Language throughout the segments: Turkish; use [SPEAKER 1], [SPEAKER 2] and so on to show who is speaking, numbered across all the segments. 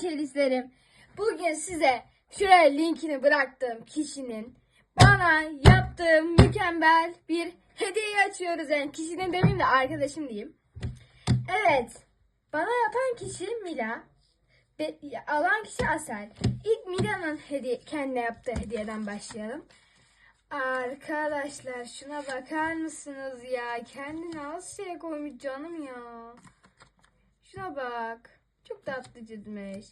[SPEAKER 1] çerezlerim. Bugün size şuraya linkini bıraktığım kişinin bana yaptığı mükemmel bir hediye açıyoruz. Yani kişinin demeyeyim de arkadaşım diyeyim. Evet. Bana yapan kişi Mila. Ve alan kişi Asel. İlk Mila'nın hediye, kendine yaptığı hediyeden başlayalım. Arkadaşlar şuna bakar mısınız ya? Kendine az şey koymuş canım ya. Şuna bak. Çok tatlı çizmiş.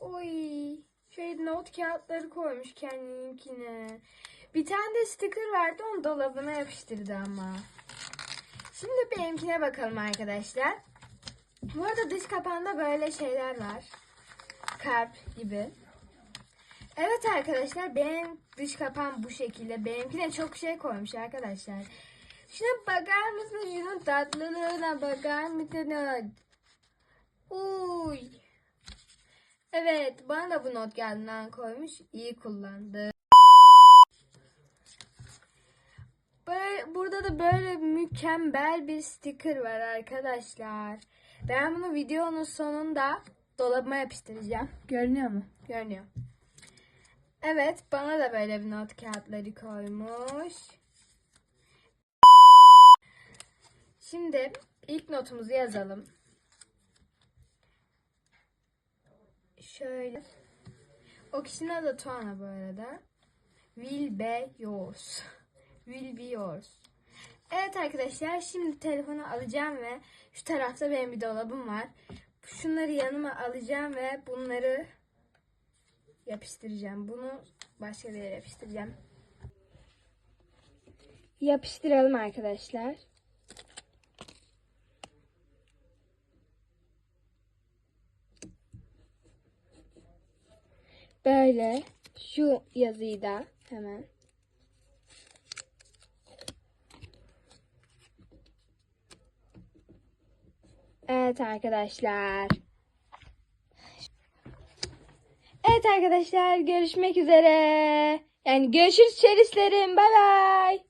[SPEAKER 1] Oy. Şöyle not kağıtları koymuş kendininkine. Bir tane de sticker verdi onu dolabına yapıştırdı ama. Şimdi benimkine bakalım arkadaşlar. Bu arada dış kapağında böyle şeyler var. Kalp gibi. Evet arkadaşlar benim dış kapağım bu şekilde. Benimkine çok şey koymuş arkadaşlar. Şuna bakar mısınız? Şunun tatlılığına bakar mısınız? Uy. Evet bana da bu not geldiğinden koymuş. İyi kullandı. Burada da böyle mükemmel bir sticker var arkadaşlar. Ben bunu videonun sonunda dolabıma yapıştıracağım. Görünüyor mu? Görünüyor. Evet bana da böyle bir not kağıtları koymuş. Şimdi ilk notumuzu yazalım. Şöyle. O kişinin adı Tuana bu arada. Will be yours. Will be yours. Evet arkadaşlar şimdi telefonu alacağım ve şu tarafta benim bir dolabım var. Şunları yanıma alacağım ve bunları yapıştıracağım. Bunu başka bir yere yapıştıracağım. Yapıştıralım arkadaşlar. Böyle şu yazıyı da hemen Evet arkadaşlar. Evet arkadaşlar görüşmek üzere. Yani görüşürüz çerislerim. Bay bay.